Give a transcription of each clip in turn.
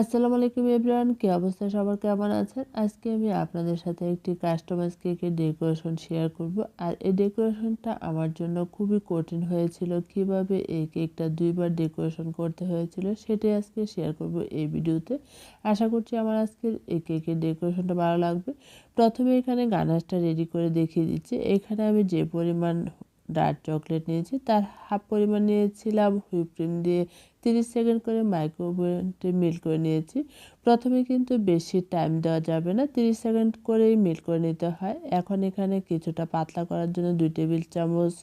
আসসালামু আলাইকুম এভরিওয়ান, কী অবস্থা? সবার কেমন আছেন? আজকে আমি আপনাদের সাথে একটি কাস্টমাইজ কেকের ডেকোরেশন শেয়ার করব। আর এই ডেকোরেশনটা আমার জন্য খুবই কঠিন হয়েছিল। কীভাবে এই কেকটা দুইবার ডেকোরেশন করতে হয়েছিল সেটাই আজকে শেয়ার করব এই ভিডিওতে। আশা করছি আমার আজকের এই কেকের ডেকোরেশনটা ভালো লাগবে। প্রথমে এখানে গানাসটা রেডি করে দেখিয়ে দিচ্ছি। এখানে আমি যে পরিমাণ ডার্ক চকলেট নিয়েছি, তার হাফ পরিমাণ নিয়েছিলাম হুইপ ক্রিম দিয়ে তিরিশ সেকেন্ড করে মাইক্রোওভেনটে মিল করে নিয়েছি। প্রথমে কিন্তু বেশি টাইম দেওয়া যাবে না, তিরিশ সেকেন্ড করেই মিল করে নিতে হয়। এখন এখানে কিছুটা পাতলা করার জন্য দুই টেবিল চামচ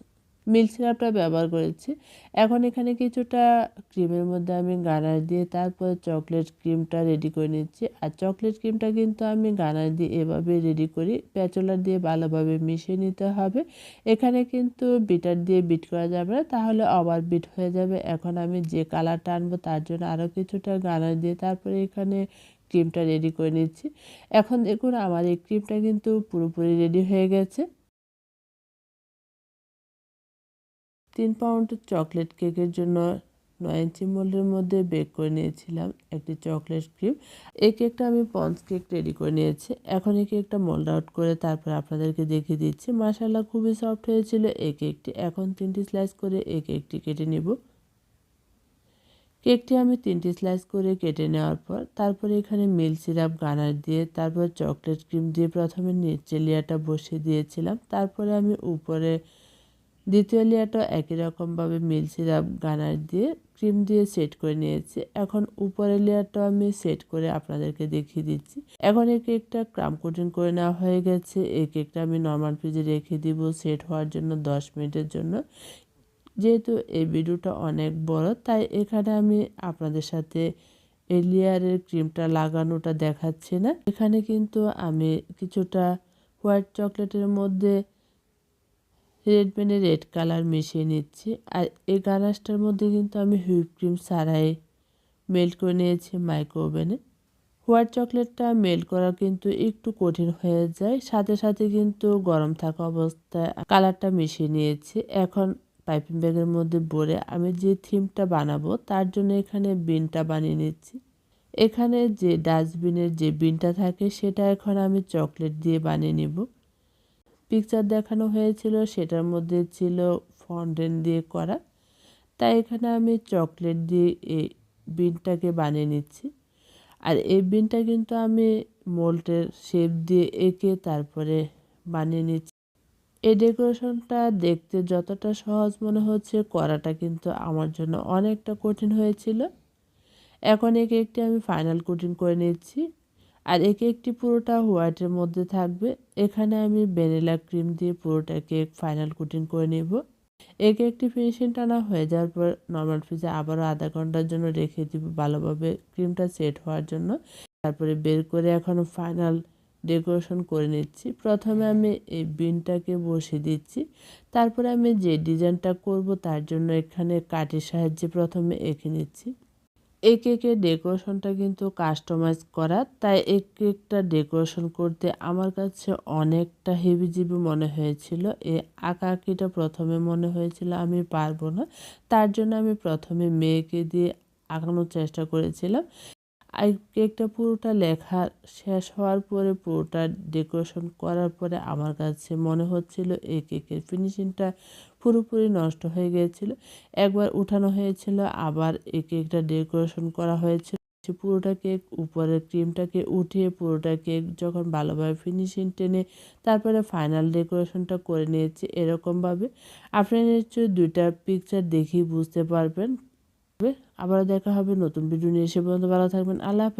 মিল্ক সিরাপটা ব্যবহার করেছি। এখন এখানে কিছুটা ক্রিমের মধ্যে আমি গানার দিয়ে তারপরে চকলেট ক্রিমটা রেডি করে নিচ্ছি। আর চকলেট ক্রিমটা কিন্তু আমি গানার দিয়ে এভাবে রেডি করি প্যাচলার দিয়ে ভালোভাবে মিশিয়ে নিতে হবে। এখানে কিন্তু বিটার দিয়ে বিট করা যাবে না, তাহলে আবার বিট হয়ে যাবে। এখন আমি যে কালারটা আনব তার জন্য আরও কিছুটা গানার দিয়ে তারপরে এখানে ক্রিমটা রেডি করে নিচ্ছি। এখন দেখুন, আমার এই ক্রিমটা কিন্তু পুরোপুরি রেডি হয়ে গেছে। তিন পাউন্ড চকলেট কেকের জন্য নয় ইঞ্চি মোল্ডের মধ্যে বেক করে নিয়েছিলাম একটি চকলেট ক্রিম। এই কেকটা আমি পঞ্চ কেক রেডি করে নিয়েছি। এখন এই কেকটা মোল্ড আউট করে তারপর আপনাদেরকে দেখিয়ে দিচ্ছি। মাসাল্লাহ খুবই সফট হয়েছিল এই কেকটি। এখন তিনটি স্লাইস করে এই কেকটি কেটে নেব। কেকটি আমি তিনটি স্লাইস করে কেটে নেওয়ার পর তারপরে এখানে মিল্ক সিরাপ, গানার দিয়ে তারপর চকলেট ক্রিম দিয়ে প্রথমে নিচে লেয়ারটা বসিয়ে দিয়েছিলাম। তারপরে আমি উপরে দ্বিতীয় লেয়ারটা একই রকমভাবে মিল সিরাপ, গানার দিয়ে ক্রিম দিয়ে সেট করে নিয়েছি। এখন উপরের লেয়ারটাও আমি সেট করে আপনাদেরকে দেখিয়ে দিচ্ছি। এখন এই কেকটা ক্রাম কোটিং করে নেওয়া হয়ে গেছে। এই কেকটা আমি নর্মাল ফ্রিজে রেখে দিব সেট হওয়ার জন্য দশ মিনিটের জন্য। যেহেতু এই ভিডিওটা অনেক বড়, তাই এখানে আমি আপনাদের সাথে এই লেয়ারের ক্রিমটা লাগানোটা দেখাচ্ছি না। এখানে কিন্তু আমি কিছুটা হোয়াইট চকলেটের মধ্যে রেড পেনে রেড কালার মিশিয়ে নিচ্ছি। আর এই গানাশটার মধ্যে কিন্তু আমি হুইপ ক্রিম ছাড়াই মেল্ট করে নিয়েছি মাইক্রো ওভেনে হোয়াইট চকলেটটা মেল্ট করা কিন্তু একটু কঠিন হয়ে যায়। সাথে সাথে কিন্তু গরম থাকা অবস্থায় কালারটা মিশিয়ে নিয়েছি। এখন পাইপিং ব্যাগের মধ্যে ভরে আমি যে থিমটা বানাবো তার জন্য এখানে বিনটা বানিয়ে নিচ্ছি। এখানে যে ডাস্টবিনের যে বিনটা থাকে সেটা এখন আমি চকলেট দিয়ে বানিয়ে নিব। পিকচার দেখানো হয়েছিল, সেটার মধ্যে ছিল ফন্ডেন দিয়ে করা। তাই এখানে আমি চকলেট দিয়ে এই বিনটাকে বানিয়ে নিচ্ছি। আর এই বিনটা কিন্তু আমি মোল্টের শেপ দিয়ে এঁকে তারপরে বানিয়ে নিচ্ছি। এই ডেকোরেশনটা দেখতে যতটা সহজ মনে হচ্ছে, করাটা কিন্তু আমার জন্য অনেকটা কঠিন হয়েছিল। এখন একে একটি আমি ফাইনাল কোটিং করে নিচ্ছি। আর একে একটি পুরোটা হোয়াইটের মধ্যে থাকবে। এখানে আমি ভ্যানিলা ক্রিম দিয়ে পুরোটা কেক ফাইনাল কোটিং করে নেব। এক একটি ফিনিশিং টানা হয়ে যাওয়ার পর নর্মাল ফ্রিজে আবারও আধা ঘণ্টার জন্য রেখে দিব ভালোভাবে ক্রিমটা সেট হওয়ার জন্য। তারপরে বের করে এখন ফাইনাল ডেকোরেশন করে নিচ্ছি। প্রথমে আমি এই বিনটাকে বসিয়ে দিচ্ছি। তারপরে আমি যে ডিজাইনটা করব তার জন্য এখানে কাঠের সাহায্যে প্রথমে এঁকে নিচ্ছি। এই কেকের ডেকোরেশনটা কিন্তু কাস্টমাইজ করা। তাই এই কেকটা ডেকোরেশন করতে আমার কাছে অনেকটা হেভিজিবি মনে হয়েছিল। আঁকা আঁকিটা প্রথমে মনে হয়েছিল আমি পারব না। তার জন্য আমি প্রথমে মেয়েকে দিয়ে আঁকানোর চেষ্টা করেছিলাম। আর কেকটা পুরোটা লেখা শেষ হওয়ার পরে পুরোটা ডেকোরেশন করার পরে আমার কাছে মনে হচ্ছিল এই কেকের ফিনিশিংটা পুরোপুরি নষ্ট হয়ে গিয়েছিল। একবার উঠানো হয়েছিল, আবার এই কেকটা ডেকোরেশন করা হয়েছিল। পুরোটা কেক উপরের ক্রিমটাকে উঠিয়ে পুরোটা কেক যখন ভালোভাবে ফিনিশিং টেনে তারপরে ফাইনাল ডেকোরেশনটা করে নিয়েছি এরকমভাবে। আপনারা নিশ্চয়ই দুইটা পিকচার দেখেই বুঝতে পারবেন আবার দেখা হবে নতুন ভিডিও নিয়ে। এসে পর্যন্ত ভালো থাকবেন। আল্লাহ হাফেজ।